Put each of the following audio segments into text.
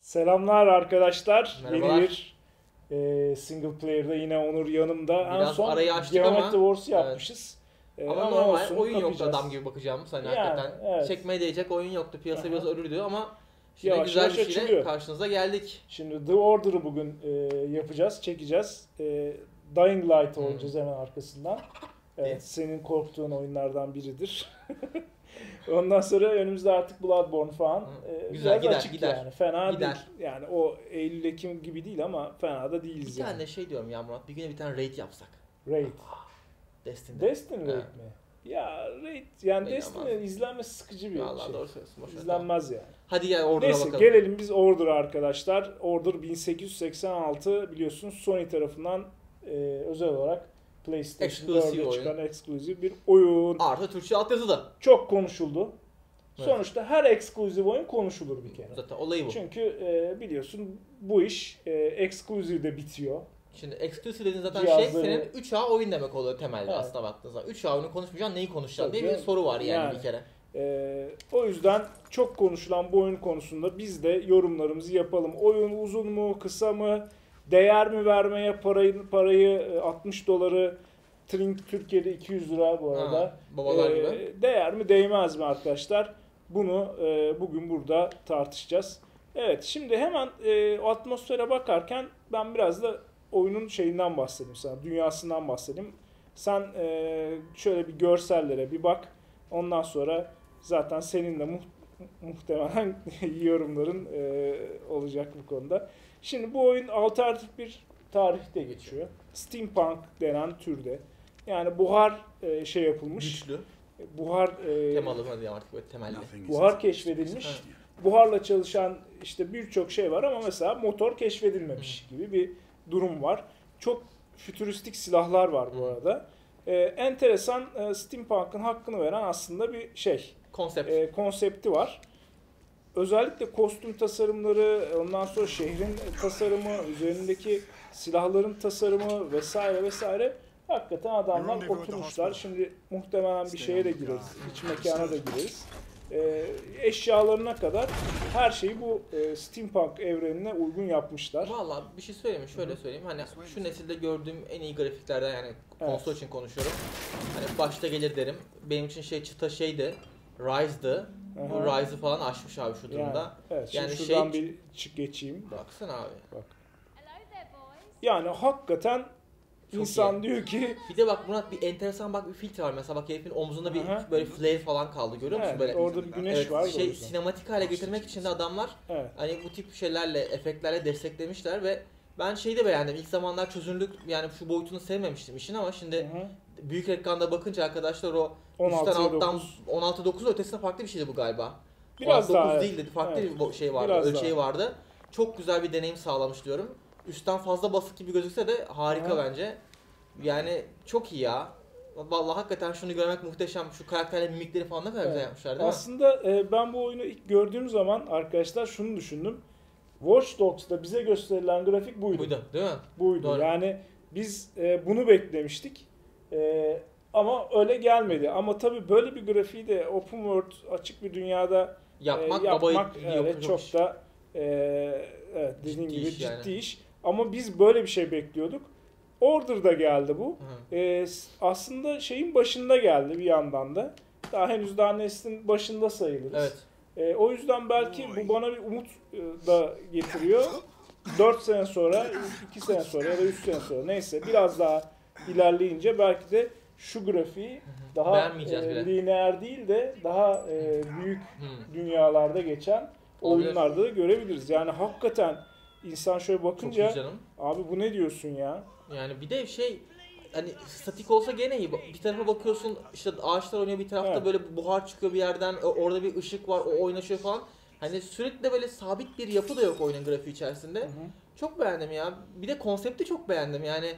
Selamlar arkadaşlar. Merhabalar. Yeni bir e, single player'da yine Onur yanımda. en Biraz son arayı açtık Geometry ama- Wars'ı yapmışız. E, Ama normal olsun, oyun yoktu adam gibi bakacağım hani Yani, hakikaten. evet. Çekmeye değecek oyun yoktu. Piyasa Aha. biraz ölürdü ama şimdi Yavaş güzel yavaş bir şeyle açılıyor. karşınıza geldik. Şimdi The Order'ı bugün e, yapacağız, çekeceğiz. E, Dying Light Hmm. oynayacağız hemen arkasından. Evet, senin korktuğun oyunlardan biridir. Ondan sonra önümüzde artık Bloodborne falan. Hı. E, Güzel, biraz gider, açık gider. yani. Fena Gider. değil. Yani o Eylül Ekim gibi değil ama fena da değiliz Bir yani. tane şey diyorum ya Murat bir güne bir tane raid yapsak. Raid. Destiny'de. Destiny Raid mi? Ya Raid yani Raid Destiny ama- izlenmesi sıkıcı bir Vallahi şey. doğru söylüyorsun. Boş ver, tamam. İzlenmez yani. Hadi gel Order'a Neyse bakalım. gelelim biz Order arkadaşlar. Order 1886 biliyorsunuz Sony tarafından e, özel olarak PlayStation Exclusive 4'e oyun. çıkan eksklusif bir oyun. Artı Türkçe altyazı da. Çok konuşuldu. Evet. Sonuçta her eksklusif oyun konuşulur bir kere. Zaten olayı bu. Çünkü e, biliyorsun bu iş e, de bitiyor. Şimdi exclusive dediğin zaten Cihazları- şey senin 3A oyun demek oluyor temelde Evet. aslında baktığın zaman. 3A oyunu konuşmayacaksın neyi konuşacaksın diye bir soru var yani, Yani. bir kere. Ee, o yüzden çok konuşulan bu oyun konusunda biz de yorumlarımızı yapalım. Oyun uzun mu, kısa mı, değer mi vermeye parayı parayı e, 60 doları Trink Türkiye'de 200 lira bu arada. Ha, babalar Ee, gibi. Değer mi, değmez mi arkadaşlar? Bunu e, bugün burada tartışacağız. Evet, şimdi hemen e, atmosfere bakarken ben biraz da oyunun şeyinden bahsedeyim sana, dünyasından bahsedeyim. Sen e, şöyle bir görsellere bir bak. Ondan sonra zaten senin de muht- muhtemelen yorumların e, olacak bu konuda. Şimdi bu oyun alternatif bir tarihte geçiyor. Steampunk denen türde. Yani buhar e, şey yapılmış. Güçlü. Buhar e, Temalı mı diyeyim artık böyle temelli. buhar keşfedilmiş. Buharla çalışan işte birçok şey var ama mesela motor keşfedilmemiş gibi bir durum var. Çok fütüristik silahlar var bu arada. Ee, enteresan e, steampunk'ın hakkını veren aslında bir şey, Konsept. e, konsepti var. Özellikle kostüm tasarımları, ondan sonra şehrin tasarımı, üzerindeki silahların tasarımı vesaire vesaire hakikaten adamlar oturmuşlar. Şimdi muhtemelen bir şeye de gireriz, iç mekana da gireriz. Ee, eşyalarına kadar her şeyi bu e, steampunk evrenine uygun yapmışlar. Valla bir şey söyleyeyim mi? Şöyle söyleyeyim. Hani şu nesilde gördüğüm en iyi grafiklerden yani konsol için konuşuyorum. Hani başta gelir derim. Benim için şey çıta şeydi. Rise'dı. Bu Aha. Rise'ı falan aşmış abi şu durumda. Yani, evet, şimdi Yani şuradan şey- bir çık geçeyim. Baksana abi. Boys. Yani hakikaten Çok insan iyi. diyor ki Bir de bak Murat bir enteresan bak bir filtre var. Mesela bak herifin omzunda bir Aha. böyle flare falan kaldı. Görüyor musun evet, böyle? orada bir güneş Evet, var şey yüzden. sinematik hale getirmek için de adamlar Evet. hani bu tip şeylerle, efektlerle desteklemişler ve ben şeyi de beğendim. İlk zamanlar çözünürlük yani şu boyutunu sevmemiştim işin ama şimdi Hı hı. büyük ekranda bakınca arkadaşlar o 16'ya üstten alttan 9. 16 9 ötesinde farklı bir şeydi bu galiba. Biraz 16 daha, 9 evet. değildi. Farklı Evet. bir şey vardı, Biraz ölçeği daha. vardı. Çok güzel bir deneyim sağlamış diyorum. Üstten fazla basık gibi gözükse de harika Aha. bence. Yani çok iyi ya. Vallahi hakikaten şunu görmek muhteşem. Şu karakterlerin mimikleri falan ne kadar güzel Evet. yapmışlar değil mi? Aslında e, ben bu oyunu ilk gördüğüm zaman arkadaşlar şunu düşündüm. Watch Dogs'ta bize gösterilen grafik buydu. Buydu değil mi? Buydu. Doğru. Yani biz e, bunu beklemiştik. E, ama öyle gelmedi. Ama tabii böyle bir grafiği de open world açık bir dünyada Yapmak, e, yapmak yiyor. evet, çok da e, evet, dediğim Ciddi gibi iş ciddi yani. iş. Ama biz böyle bir şey bekliyorduk. Order'da geldi bu. Hı. E, s- aslında şeyin başında geldi bir yandan da. Daha henüz daha neslin başında sayılırız. Evet. E, o yüzden belki bu bana bir umut e, da getiriyor. 4 sene sonra, 2 sene sonra ya da 3 sene sonra neyse biraz daha ilerleyince belki de şu grafiği daha e, lineer değil de daha e, büyük Hı. dünyalarda geçen Olabilir. oyunlarda da görebiliriz. Yani hakikaten insan şöyle bakınca abi bu ne diyorsun ya? Yani bir de şey hani statik olsa gene iyi. Bir tarafa bakıyorsun işte ağaçlar oynuyor bir tarafta Evet. böyle buhar çıkıyor bir yerden. Orada bir ışık var o oynaşıyor falan. Hani sürekli böyle sabit bir yapı da yok oyunun grafiği içerisinde. Çok beğendim ya. Bir de konsepti çok beğendim. Yani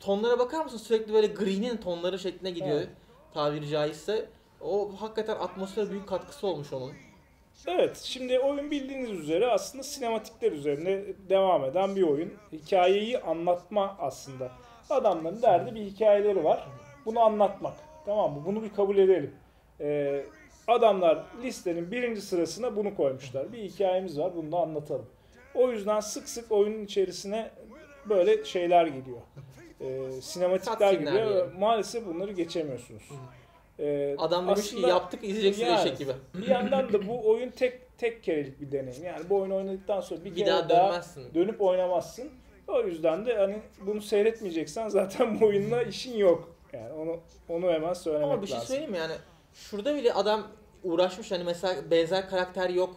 tonlara bakar mısın? Sürekli böyle green'in tonları şeklinde gidiyor. Evet. Tabiri caizse. O hakikaten atmosfere büyük katkısı olmuş onun. Evet, şimdi oyun bildiğiniz üzere aslında sinematikler üzerine devam eden bir oyun. Hikayeyi anlatma aslında. Adamların derdi bir hikayeleri var. Bunu anlatmak. Tamam mı? Bunu bir kabul edelim. Ee, adamlar listenin birinci sırasına bunu koymuşlar. Bir hikayemiz var, bunu da anlatalım. O yüzden sık sık oyunun içerisine böyle şeyler geliyor. Ee, sinematikler Cutscene'ler geliyor. diyelim. Maalesef bunları geçemiyorsunuz. Ee, Adam demiş ki aslında- yaptık izleyeceksin Yani, eşek gibi. bir yandan da bu oyun tek tek kerelik bir deneyim. Yani bu oyunu oynadıktan sonra bir, Bir kere daha daha, dönüp oynamazsın. O yüzden de hani bunu seyretmeyeceksen zaten bu oyunla işin yok. Yani onu onu hemen söylemek Ama bir şey lazım. söyleyeyim mi yani şurada bile adam uğraşmış hani mesela benzer karakter yok.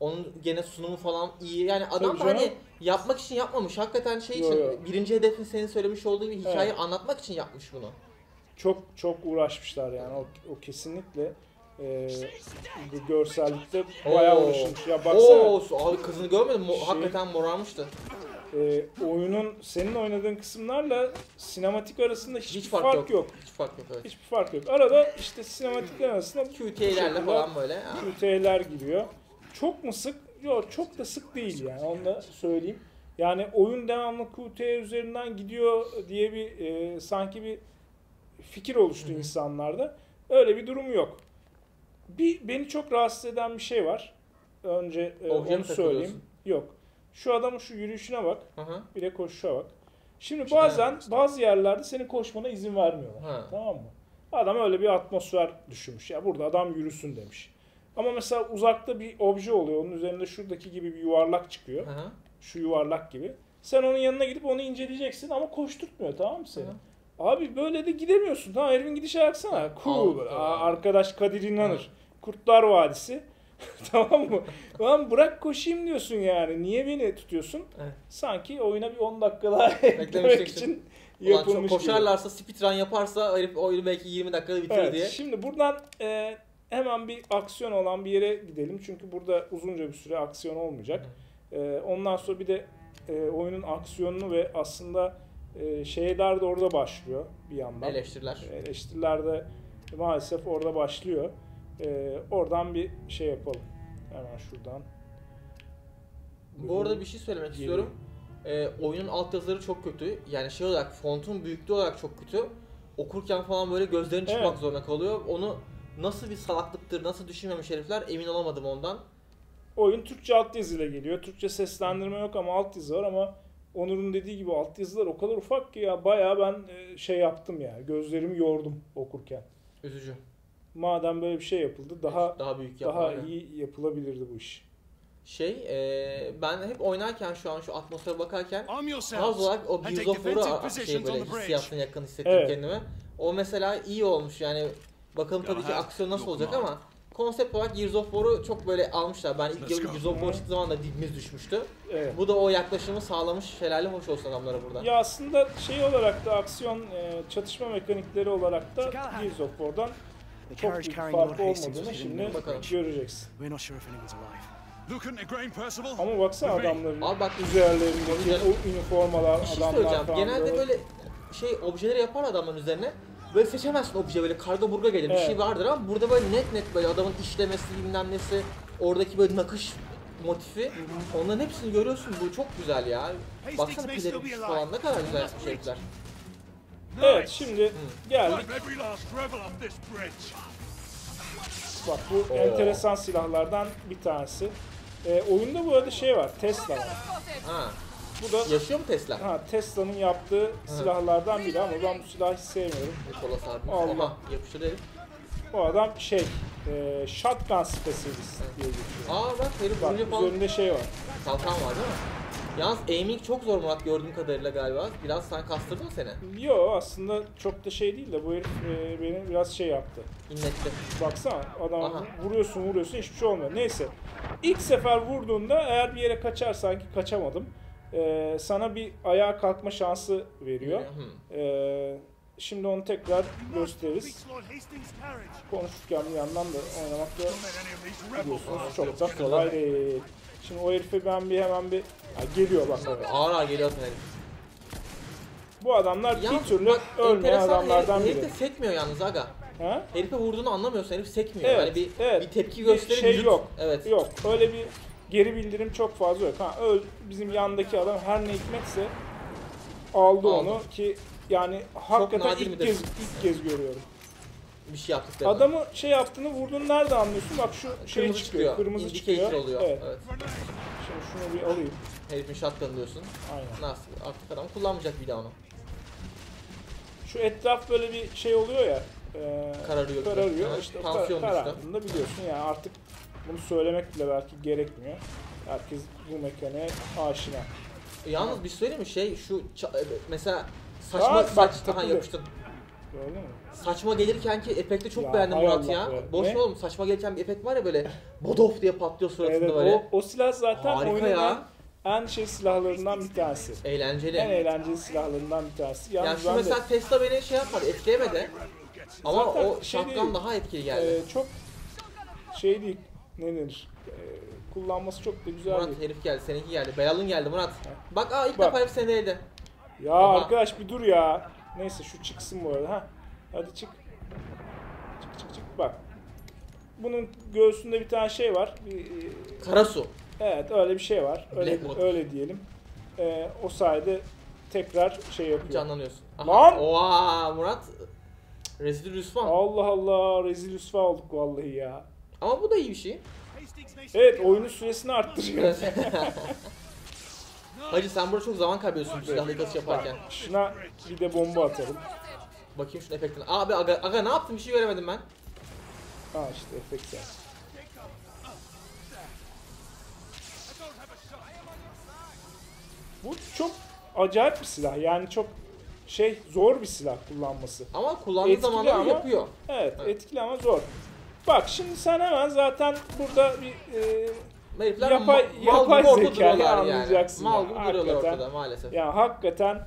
Onun gene sunumu falan iyi. Yani adam Tabii da hani yapmak için yapmamış. Hakikaten şey Yo, için yo. birinci hedefin senin söylemiş olduğu gibi hikayeyi Evet. anlatmak için yapmış bunu. Çok çok uğraşmışlar yani o, o kesinlikle e, bu görsellikte bayağı Oo. uğraşılmış. Ya baksana Oo, abi kızını görmedin mi? Mo- Şey- Hakikaten morarmıştı. e, oyunun senin oynadığın kısımlarla sinematik arasında hiçbir Hiç fark, yok. Hiç fark yok evet. Hiçbir fark yok. Arada işte sinematikler arasında QT'lerle falan böyle. Ha. QT'ler giriyor. Çok mu sık? Yok çok da sık değil yani onu da söyleyeyim. Yani oyun devamlı QT üzerinden gidiyor diye bir e, sanki bir fikir oluştu Hı hı. insanlarda. Öyle bir durum yok. Bir beni çok rahatsız eden bir şey var. Önce e, Obje onu söyleyeyim. Yok. Şu adamın şu yürüyüşüne bak. Hı hı. Bir de koşuşa bak. Şimdi şey bazen bazı yerlerde senin koşmana izin vermiyorlar. Ha. Tamam mı? Adam öyle bir atmosfer düşünmüş. Ya burada adam yürüsün demiş. Ama mesela uzakta bir obje oluyor. Onun üzerinde şuradaki gibi bir yuvarlak çıkıyor. Hı hı. Şu yuvarlak gibi. Sen onun yanına gidip onu inceleyeceksin ama koşturtmuyor tamam mı seni? Hı. Abi böyle de gidemiyorsun. Tamam herifin gidişe baksana. Cool. Aa, arkadaş Kadir İnanır. Kurtlar Vadisi. tamam mı? Lan bırak koşayım diyorsun yani. Niye beni tutuyorsun? Evet. Sanki oyuna bir 10 dakika daha eklemek için. Ulan çok yapılmış gibi. koşarlarsa speedrun yaparsa herif oyunu belki 20 dakikada bitirir Evet, diye. şimdi buradan e, hemen bir aksiyon olan bir yere gidelim. Çünkü burada uzunca bir süre aksiyon olmayacak. E, ondan sonra bir de e, oyunun aksiyonunu ve aslında e, şeyler de orada başlıyor bir yandan. Eleştiriler. Eleştiriler de maalesef orada başlıyor. E, oradan bir şey yapalım. Hemen şuradan. Bu arada bir şey söylemek Geliyor. istiyorum. Ee, oyunun altyazıları çok kötü. Yani şey olarak fontun büyüklüğü olarak çok kötü. Okurken falan böyle gözlerin çıkmak Evet. zorunda kalıyor. Onu nasıl bir salaklıktır, nasıl düşünmemiş herifler emin olamadım ondan. Oyun Türkçe altyazıyla geliyor. Türkçe seslendirme yok ama altyazı var ama Onur'un dediği gibi altyazılar o kadar ufak ki ya bayağı ben e, şey yaptım yani. Gözlerimi yordum okurken. Üzücü. Madem böyle bir şey yapıldı daha Daha büyük daha yapma. iyi yapılabilirdi bu iş. Şey, ee, ben hep oynarken şu an şu atmosfere bakarken az olarak o a- şey böyle hissiyatına yakın hissettim Evet. kendimi. O mesela iyi olmuş yani. Bakalım tabii ki aksiyon nasıl olacak ama konsept olarak Gears of War'u çok böyle almışlar. Ben ilk Let's. Gears of War çıktığı zaman da dibimiz düşmüştü. Evet. Bu da o yaklaşımı sağlamış. Şelale hoş olsun adamlara burada. Ya aslında şey olarak da aksiyon e, çatışma mekanikleri olarak da Gears of War'dan çok büyük farkı olmadığını şimdi Bakalım. göreceksin. Ama baksana adamların Abi bak üzerlerindeki o üniformalar, şey adamlar falan Genelde böyle şey objeleri yapar adamın üzerine. Böyle seçemezsin obje böyle karga burga gelir bir Evet. şey vardır ama burada böyle net net böyle adamın işlemesi bilmem nesi oradaki böyle nakış motifi onların hepsini görüyorsun bu çok güzel ya. Baksana alive. falan ne kadar güzel herifler. Evet şimdi geldik. Bak bu Oo. enteresan silahlardan bir tanesi. Ee, oyunda bu arada şey var, Tesla var. Ha, Bu da yaşıyor mu Tesla? ha, Tesla'nın yaptığı silahlardan biri ama ben bu silahı hiç sevmiyorum. Nikola sarmış. Allah. Herif. Bu adam şey, e, shotgun specialist diye geçiyor. Aa bak herif Bak vurunca falan üzerinde şey var. kalkan var değil mi? Yalnız aiming çok zor Murat gördüğüm kadarıyla galiba. Biraz sen kastırdın mı seni? Yo aslında çok da şey değil de bu herif e, beni biraz şey yaptı. İnletti. Baksana adam Aha. vuruyorsun vuruyorsun hiçbir şey olmuyor. Neyse. İlk sefer vurduğunda eğer bir yere kaçarsan ki kaçamadım. E, sana bir ayağa kalkma şansı veriyor. E, şimdi onu tekrar gösteririz. Konuşurken bir yandan da these rebel biliyorsunuz çok da kolay değil. Şimdi o herife ben bir hemen bir Ha, geliyor bak. Ağır ağır geliyor herif. Bu adamlar Yalnız bir türlü bak, ölmeyen adamlardan herif, herif biri. de sekmiyor yalnız aga. Ha? Herife vurduğunu anlamıyorsun. Herif sekmiyor. Evet, yani bir, evet. bir tepki Bir gösterip şey vücut- yok. Evet. Yok. Öyle bir geri bildirim çok fazla yok. Ha, öl, bizim yandaki adam her ne hikmetse aldı, Aldı. onu ki yani hakikaten ilk kez ilk kez görüyorum. Bir şey yaptık dedim. Adamı şey yaptığını vurduğunu nerede anlıyorsun? Bak şu şey Kırmızı çıkıyor, çıkıyor. kırmızı Indicator çıkıyor. oluyor. Evet. Evet. Şimdi şunu bir alayım. Herifin shotgun diyorsun. Aynen. Nasıl? Artık adam kullanmayacak bir daha onu. Şu etraf böyle bir şey oluyor ya. E, Kararıyor. Kararıyor. Evet, İşte tansiyon kar- karardığında biliyorsun yani artık bunu söylemek bile belki gerekmiyor. Herkes bu mekaniğe aşina. Yalnız bir söyleyeyim mi? Şey şu ça- mesela saçma Aa, bak, saç ha takıldı. yapıştın. Gördün mü? Saçma gelirken ki efekti çok Ya, beğendim Murat ya. be. Boş Ne? oğlum saçma gelirken bir efekt var ya böyle bodof diye patlıyor suratında Evet, böyle. o, o silah zaten Harika oyunun ya. en, şey silahlarından bir tanesi. Eğlenceli. En eğlenceli silahlarından bir tanesi. yani Yalnız şu ben de, mesela Tesla beni şey yapmadı, etkilemedi. Ama Zaten o şey değil, daha etkili geldi. e, çok şey değil, ne denir, e, kullanması çok da güzel Murat herif geldi, seninki geldi. Belalın geldi Murat. Bak aa ilk Bak. defa herif seni eledi. Ya Aha. arkadaş bir dur ya. Neyse şu çıksın bu arada. Ha. Hadi çık. Çık çık çık bak. Bunun göğsünde bir tane şey var. Bir, e, Karasu. evet öyle bir şey var. Öyle, Blackwood. öyle diyelim. E, o sayede tekrar şey yapıyor. Canlanıyorsun. Lan! Oha Murat. Rezil rüsvan. Allah Allah rezil rüsva olduk vallahi ya. Ama bu da iyi bir şey. Evet oyunun süresini arttırıyor. Hacı sen burada çok zaman kaybediyorsun bu silahlı yıkatış yaparken. Şuna bir de bomba atalım. Bakayım şunun efektine. Abi aga, aga ne yaptın bir şey göremedim ben. Ha işte efekt yani. Bu çok acayip bir silah. Yani çok şey zor bir silah kullanması. Ama kullandığı Etkili zaman da ama- yapıyor. Evet, Evet. etkili ama zor. Bak şimdi sen hemen zaten burada bir e, Herifler Yapay- ma- yapay zekayı duruyorlar yani. anlayacaksın Mal ya, gibi duruyorlar hakikaten. ortada maalesef. yani hakikaten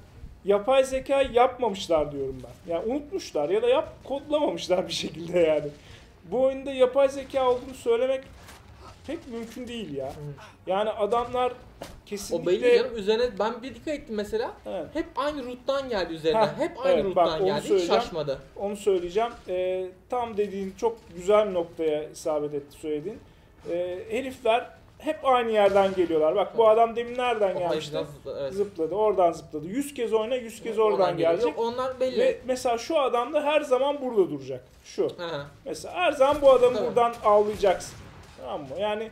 yapay zeka yapmamışlar diyorum ben. Yani unutmuşlar ya da yap kodlamamışlar bir şekilde yani. Bu oyunda yapay zeka olduğunu söylemek pek mümkün değil ya. Yani adamlar kesinlikle O belli canım. Üzerine ben bir dikkat ettim mesela. Evet. Hep aynı root'tan geldi üzerine. Heh, Hep aynı evet, bak root'tan onu geldi. Hiç şaşmadı. onu söyleyeceğim. Ee, tam dediğin çok güzel noktaya isabet etti söylediğin. Ee, herifler hep aynı yerden geliyorlar. Bak bu adam demin nereden O gelmişti? haritadan evet. Zıpladı, oradan zıpladı. 100 kez oyna, 100 kez oradan geliyor. gelecek. Yok, onlar belli. Ve mesela şu adam da her zaman burada duracak. Şu. Hı. Mesela her zaman bu adamı Tabii. buradan avlayacaksın. Tamam mı? Yani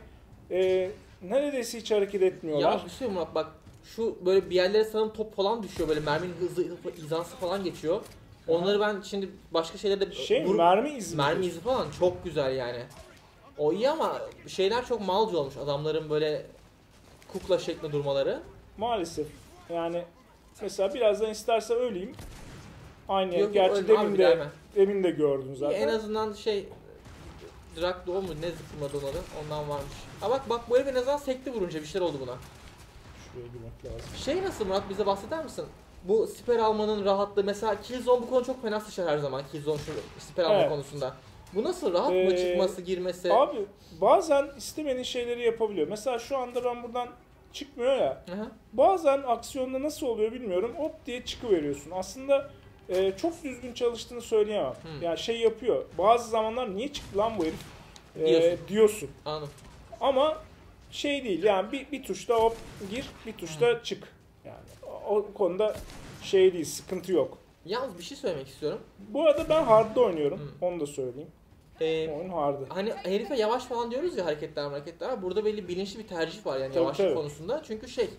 e, neredeyse hiç hareket etmiyorlar. Ya bir şey Murat bak şu böyle bir yerlere sanırım top falan düşüyor böyle merminin hızı hizası falan geçiyor. Onları ben şimdi başka şeylerde şey vurup- mermi izi. mi mermi izi falan çok güzel yani. O iyi ama şeyler çok malcı olmuş adamların böyle kukla şeklinde durmaları. Maalesef. Yani mesela birazdan istersen öleyim. Aynı. Yok, Gerçi demin de, demin de gördün zaten. En azından şey Drak doğu mu ne zıplamadı onun adı ondan varmış. Ha bak bak bu herif en azından sekti vurunca bir şeyler oldu buna. Şuraya girmek lazım. Şey nasıl Murat bize bahseder misin? Bu siper almanın rahatlığı mesela Killzone bu konu çok fena sıçrar her zaman Killzone şu siper alma Evet. konusunda. Bu nasıl rahat mı Ee, çıkması girmesi? Abi bazen istemediğin şeyleri yapabiliyor. Mesela şu anda ben buradan çıkmıyor ya. Hı hı. Bazen aksiyonda nasıl oluyor bilmiyorum. Hop diye çıkıveriyorsun. Aslında e, çok düzgün çalıştığını söyleyemem. Hmm. Yani şey yapıyor. Bazı zamanlar niye çıktı lan bu herif? E, Diyorsun. diyorsun. Anladım. Ama şey değil yani bir, bir tuşta hop gir, bir tuşta çık. Yani o, o konuda şey değil, sıkıntı yok. Yalnız bir şey söylemek istiyorum. Bu arada ben hard'da oynuyorum. Hmm. Onu da söyleyeyim. Ee, Oyun hard'ı. hani herife yavaş falan diyoruz ya hareketler hareketler burada belli bilinçli bir tercih var yani Tabii, yavaşlık tabii. konusunda. Çünkü şey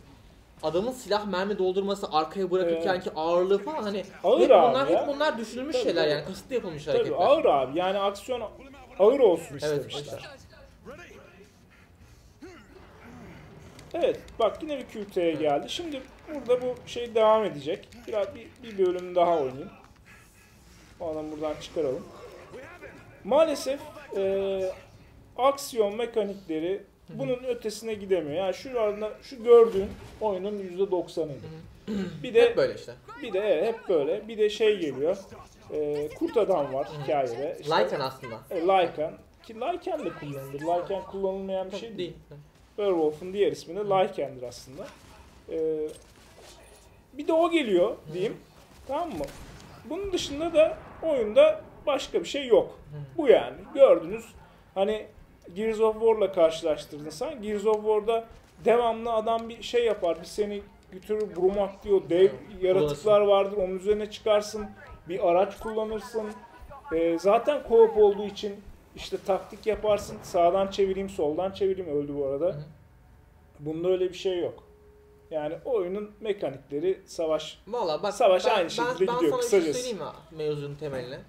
adamın silah mermi doldurması arkaya bırakırken ki ağırlığı falan hani Ağır hep bunlar ya. hep bunlar düşünülmüş Tabii, şeyler yani kasıtlı yapılmış Tabii hareketler. ağır abi. Yani aksiyon ağır olsun istemişler. evet. Evet bak yine bir QT'ye geldi. Şimdi burada bu şey devam edecek. Biraz bir, bir bölüm daha oynayayım. O adamı buradan çıkaralım. Maalesef e, aksiyon mekanikleri bunun ötesine gidemiyor. Yani şu anda şu gördüğün oyunun %90'ıydı. Bir de Hep böyle işte. bir de evet, hep böyle. Bir de şey geliyor. E, kurt adam var hikayede. İşte, Lycan aslında. e, Lycan. Ki Lycan de kullanılır. Lycan kullanılmayan bir şey değil. Werewolf'un diğer ismi de Lycan'dır aslında. Ee, bir de o geliyor diyeyim. Tamam mı? Bunun dışında da oyunda Başka bir şey yok. Bu yani. Gördünüz. Hani Gears of War'la karşılaştırdın sen. Gears of War'da devamlı adam bir şey yapar. Bir seni götürür brumak diyor. Dev yaratıklar vardır. Onun üzerine çıkarsın. Bir araç kullanırsın. Ee, zaten co-op olduğu için işte taktik yaparsın. Sağdan çevireyim, soldan çevireyim. Öldü bu arada. Bunda öyle bir şey yok. Yani oyunun mekanikleri savaş Valla bak Savaş ben, aynı ben, şekilde ben gidiyor, sana bir şey kısacası. söyleyeyim mi mevzunun temeline?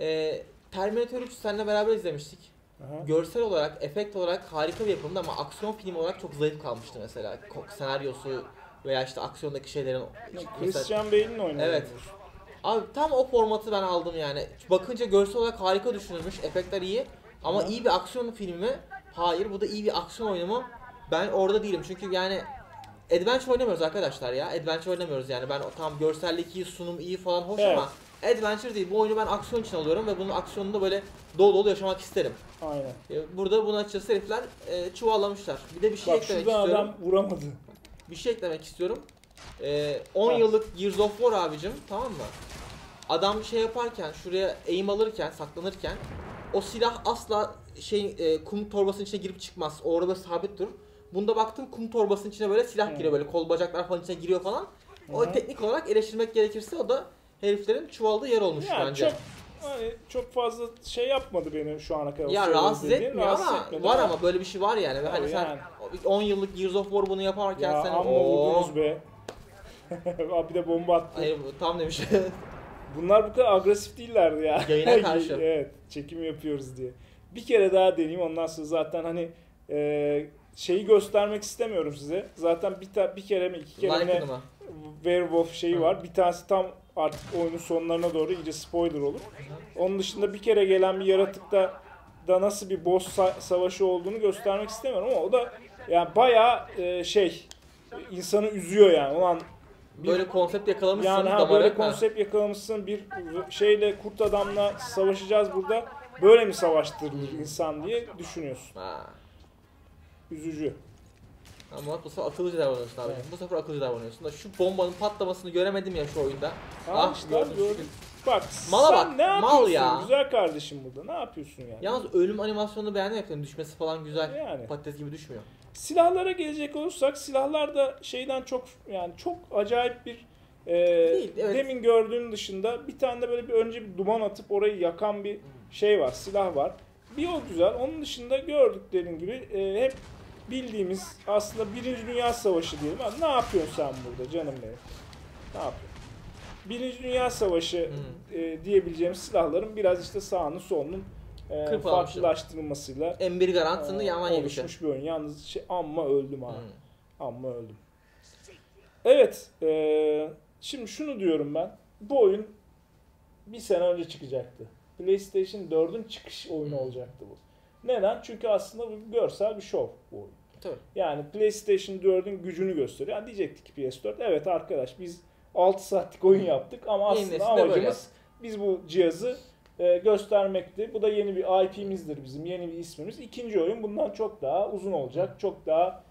Ee, Terminator 3 seninle beraber izlemiştik. Aha. Görsel olarak, efekt olarak harika bir yapımdı ama aksiyon filmi olarak çok zayıf kalmıştı mesela. Senaryosu veya işte aksiyondaki şeylerin... Christian Bale'in oynadığı. Evet. Abi tam o formatı ben aldım yani. Bakınca görsel olarak harika düşünülmüş, efektler iyi. Ama Hı. iyi bir aksiyon filmi mi? Hayır, bu da iyi bir aksiyon oyunu mu? Ben orada değilim çünkü yani Adventure oynamıyoruz arkadaşlar ya. Adventure oynamıyoruz yani. Ben tam görsellik iyi, sunum iyi falan hoş Evet. ama Adventure değil. Bu oyunu ben aksiyon için alıyorum ve bunun aksiyonunda böyle dolu dolu yaşamak isterim. Aynen. E, Burada bunu açıkçası herifler e, çuvallamışlar. Bir de bir şey Bak eklemek istiyorum. adam vuramadı. Bir şey eklemek istiyorum. Ee, 10 Ha. yıllık Gears of War abicim tamam mı? Adam şey yaparken şuraya aim alırken saklanırken o silah asla şey e, kum torbasının içine girip çıkmaz. Orada sabit durur. Bunda baktım kum torbasının içine böyle silah giriyor böyle kol bacaklar falan içine giriyor falan. O Hı. teknik olarak eleştirmek gerekirse o da heriflerin çuvaldığı yer olmuş Yani bence. çok hani çok fazla şey yapmadı beni şu ana kadar. ya rahatsız etmiyor rahatsız ama etmedi var ama böyle bir şey var yani. Tabii hani sen yani. 10 yıllık Gears of War bunu yaparken ya sen amma vurdunuz be. Abi de bomba attı. Hayır tam demiş. Bunlar bu kadar agresif değillerdi ya. Yayına karşı. evet, çekim yapıyoruz diye. Bir kere daha deneyeyim ondan sonra zaten hani e, şeyi göstermek istemiyorum size. Zaten bir ta, bir kere mi iki kere mi? Werewolf şeyi Hı. var. Bir tanesi tam artık oyunun sonlarına doğru iyice spoiler olur. Onun dışında bir kere gelen bir yaratıkta da nasıl bir boss sa- savaşı olduğunu göstermek istemiyorum ama o da yani bayağı e, şey insanı üzüyor yani. Ulan bir- Böyle konsept yakalamışsın yani ha böyle Ha. konsept yakalamışsın bir şeyle kurt adamla savaşacağız burada. Böyle mi savaştırılır insan diye düşünüyorsun. Ha. Üzücü. Ama bu sefer akıllıca davranıyorsun abi. Bu sefer akıllıca davranıyorsun da şu bombanın patlamasını göremedim ya şu oyunda. Ha Ah, işte gördüm. Bak Mala sen bak, ne mal yapıyorsun ya. güzel kardeşim burada ne yapıyorsun yani? Yalnız ölüm animasyonunu beğendim hepsinin düşmesi falan güzel. Yani. Patates gibi düşmüyor. Silahlara gelecek olursak silahlar da şeyden çok yani çok acayip bir e, Değil, evet. demin gördüğün dışında bir tane de böyle bir önce bir duman atıp orayı yakan bir şey var silah var. Bir o güzel. Onun dışında gördüklerin gibi e, hep bildiğimiz aslında Birinci Dünya Savaşı diyelim. Ne yapıyorsun sen burada canım benim? Ne yapıyorsun? Birinci Dünya Savaşı Hmm. e, diyebileceğimiz silahların biraz işte sağının solunun e, farklılaştırılmasıyla M1 garantını Aa, yaman yemişler. oluşmuş bir oyun. Yalnız şey, amma öldüm ha. Hmm. Amma öldüm. Evet. eee, şimdi şunu diyorum ben. Bu oyun bir sene önce çıkacaktı. PlayStation 4'ün çıkış oyunu Hmm. olacaktı bu. Neden? Çünkü aslında bu görsel bir şov bu oyun. Tabii. Yani PlayStation 4'ün gücünü gösteriyor. Yani diyecektik ki PS4 evet arkadaş biz 6 saatlik oyun yaptık ama aslında amacımız biz bu cihazı e, göstermekti. Bu da yeni bir IP'mizdir bizim, yeni bir ismimiz. İkinci oyun bundan çok daha uzun olacak, çok daha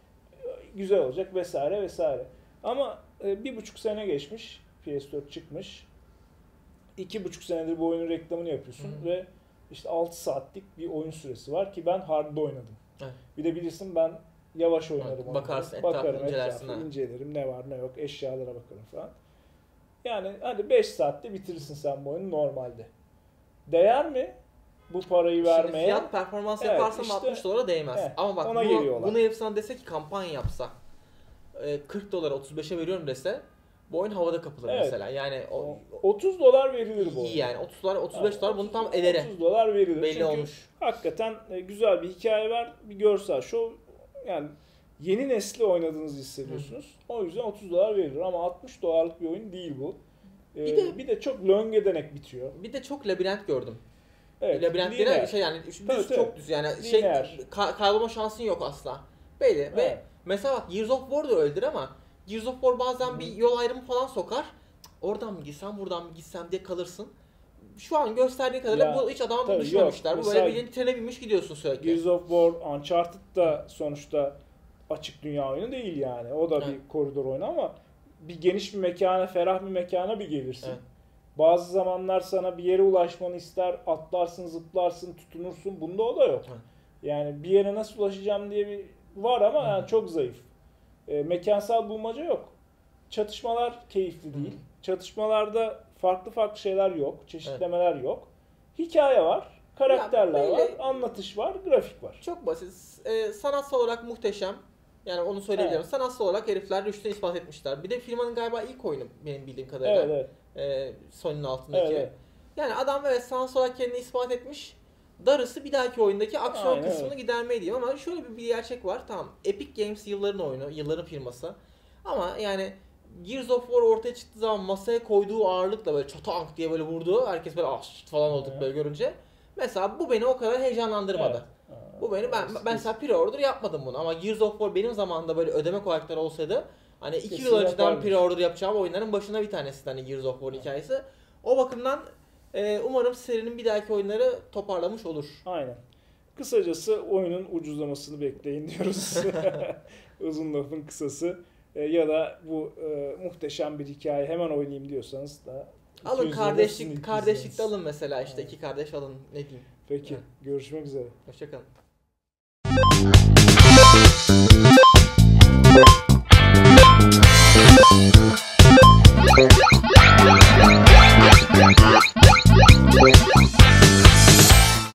e, güzel olacak vesaire vesaire. Ama e, bir buçuk sene geçmiş, PS4 çıkmış. İki buçuk senedir bu oyunun reklamını yapıyorsun Hı hı. ve işte 6 saatlik bir oyun süresi var ki ben hard'da oynadım. Evet. Bir de bilirsin ben yavaş oynarım. Evet, bakarsın, etrafı Bakarım, incelersin etrafı ha. incelerim ne var ne yok eşyalara bakarım falan. Yani hadi 5 saatte bitirirsin sen bu oyunu normalde. Değer mi bu parayı Şimdi vermeye? fiyat performans Evet, yaparsam işte- 60 dolara değmez. Evet, Ama bak ona bunu, geliyorlar. bunu sana dese ki kampanya yapsa e, 40 dolara 35'e veriyorum dese bu oyun havada kapılır Evet. mesela. Yani o, O- 30 dolar verilir bu iyi yani 30 dolar 35 Evet, dolar bunu 30 tam edere 30 dolar verilir. belli Çünkü olmuş. hakikaten e, güzel bir hikaye var, bir görsel show. Yani yeni nesli oynadığınızı hissediyorsunuz. O yüzden 30 dolar verilir ama 60 dolarlık bir oyun değil bu. Ee, Bir de- bir de çok löngedenek bitiyor. Bir de çok labirent gördüm. Evet. labirent lineer. şey yani düz, Tabii, tabii. çok düz yani şey Lineer. ka- kaybolma şansın yok asla. Belli ve Evet. mesela bak Gears of War da öyledir ama Gears of War bazen Hı. bir yol ayrımı falan sokar. Oradan mı gitsem buradan mı gitsem diye kalırsın. Şu an gösterdiği kadarıyla Ya, bu hiç adama tabii, düşünmemişler. yok. Bu böyle bildiğin trene binmiş gidiyorsun sürekli. Gears of War, Uncharted da sonuçta açık dünya oyunu değil yani. O da Evet. bir koridor oyunu ama bir geniş bir mekana, ferah bir mekana bir gelirsin. Evet. Bazı zamanlar sana bir yere ulaşmanı ister, atlarsın, zıplarsın, tutunursun. Bunda o da yok. Evet. Yani bir yere nasıl ulaşacağım diye bir var ama yani çok zayıf. E, mekansal bulmaca yok. Çatışmalar keyifli değil. Çatışmalarda farklı farklı şeyler yok, çeşitlemeler yok. Hikaye var, karakterler Ya var, böyle- anlatış var, grafik var. Çok basit. Ee, sanatsal olarak muhteşem. Yani onu söyleyebilirim. Evet. Sanatsal olarak herifler rüştünü ispat etmişler. Bir de firmanın galiba ilk oyunu benim bildiğim kadarıyla. Evet, evet. Ee, Sony'nin altındaki. Evet, evet. Yani adam evet sanatsal olarak kendini ispat etmiş. Darısı bir dahaki oyundaki aksiyon Aynen kısmını öyle. gidermeyi diyeyim ama şöyle bir, bir gerçek var. Tamam Epic Games yılların oyunu, yılların firması. Ama yani Gears of War ortaya çıktığı zaman masaya koyduğu ağırlıkla böyle çatank diye böyle vurdu. Herkes böyle ah falan olduk Evet. böyle görünce. Mesela bu beni o kadar heyecanlandırmadı. Evet. Bu beni ben ben mesela pre-order yapmadım bunu ama Gears of War benim zamanımda böyle ödeme kolaylıkları olsaydı hani 2 Kesin yıl önceden pre-order yapacağım oyunların başına bir tanesi hani Gears of War hikayesi. O bakımdan e, umarım serinin bir dahaki oyunları toparlamış olur. Aynen. Kısacası oyunun ucuzlamasını bekleyin diyoruz. Uzun lafın kısası. E, ya da bu e, muhteşem bir hikaye hemen oynayayım diyorsanız da Alın 200 lira sizin kardeşlik 200 kardeşlikte alın mesela işte Evet. iki kardeş alın ne diyeyim. Peki Evet. görüşmek üzere. Hoşçakalın.